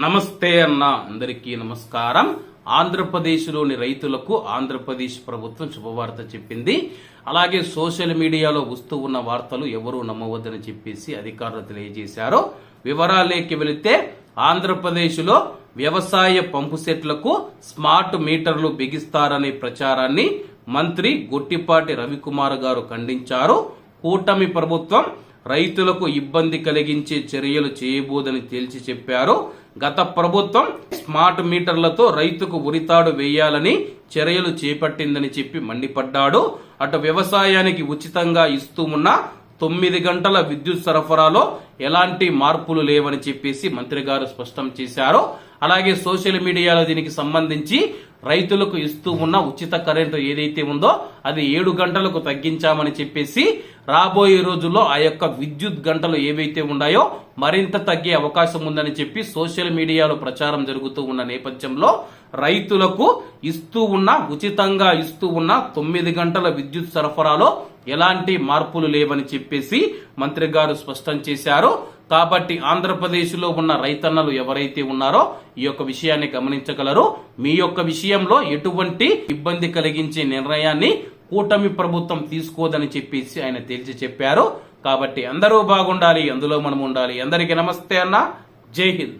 నమస్తే అన్న. అందరికీ నమస్కారం. ఆంధ్రప్రదేశ్లోని రైతులకు ఆంధ్రప్రదేశ్ ప్రభుత్వం శుభవార్త చెప్పింది. అలాగే సోషల్ మీడియాలో వస్తూ ఉన్న వార్తలు ఎవరూ నమ్మవద్దని చెప్పేసి అధికారులు తెలియజేశారు. వివరాలేకి వెళితే ఆంధ్రప్రదేశ్లో వ్యవసాయ పంపు సెట్లకు స్మార్ట్ మీటర్లు బిగిస్తారనే ప్రచారాన్ని మంత్రి గొట్టిపాటి రవికుమార్ గారు ఖండించారు. కూటమి ప్రభుత్వం రైతులకు ఇబ్బంది కలిగించే చర్యలు చేయబోదని తేల్చి చెప్పారు. గత ప్రభుత్వం స్మార్ట్ మీటర్లతో రైతుకు ఉరితాడు వేయాలని చర్యలు చేపట్టిందని చెప్పి మండిపడ్డాడు. అటు వ్యవసాయానికి ఉచితంగా ఇస్తూ ఉన్న తొమ్మిది గంటల విద్యుత్ సరఫరాలో ఎలాంటి మార్పులు లేవని చెప్పేసి మంత్రి గారు స్పష్టం చేశారు. అలాగే సోషల్ మీడియాలో దీనికి సంబంధించి రైతులకు ఇస్తూ ఉన్న ఉచిత కరెంటు ఏదైతే ఉందో అది ఏడు గంటలకు తగ్గించామని చెప్పేసి రాబోయే రోజుల్లో ఆ యొక్క విద్యుత్ గంటలు ఏవైతే ఉన్నాయో మరింత తగ్గే అవకాశం ఉందని చెప్పి సోషల్ మీడియాలో ప్రచారం జరుగుతూ ఉన్న నేపథ్యంలో రైతులకు ఇస్తూ ఉన్న ఉచితంగా ఇస్తూ ఉన్న తొమ్మిది గంటల విద్యుత్ సరఫరాలో ఎలాంటి మార్పులు లేవని చెప్పేసి మంత్రి గారు స్పష్టం చేశారు. కాబట్టి ఆంధ్రప్రదేశ్లో ఉన్న రైతన్నలు ఎవరైతే ఉన్నారో ఈ యొక్క విషయాన్ని గమనించగలరు. మీ యొక్క విషయంలో ఎటువంటి ఇబ్బంది కలిగించే నిర్ణయాన్ని కూటమి ప్రభుత్వం తీసుకోదని చెప్పేసి ఆయన తేల్చి చెప్పారు. కాబట్టి అందరూ బాగుండాలి అందులో మనం ఉండాలి అందరికీ నమస్తే అన్న. జై హింద్.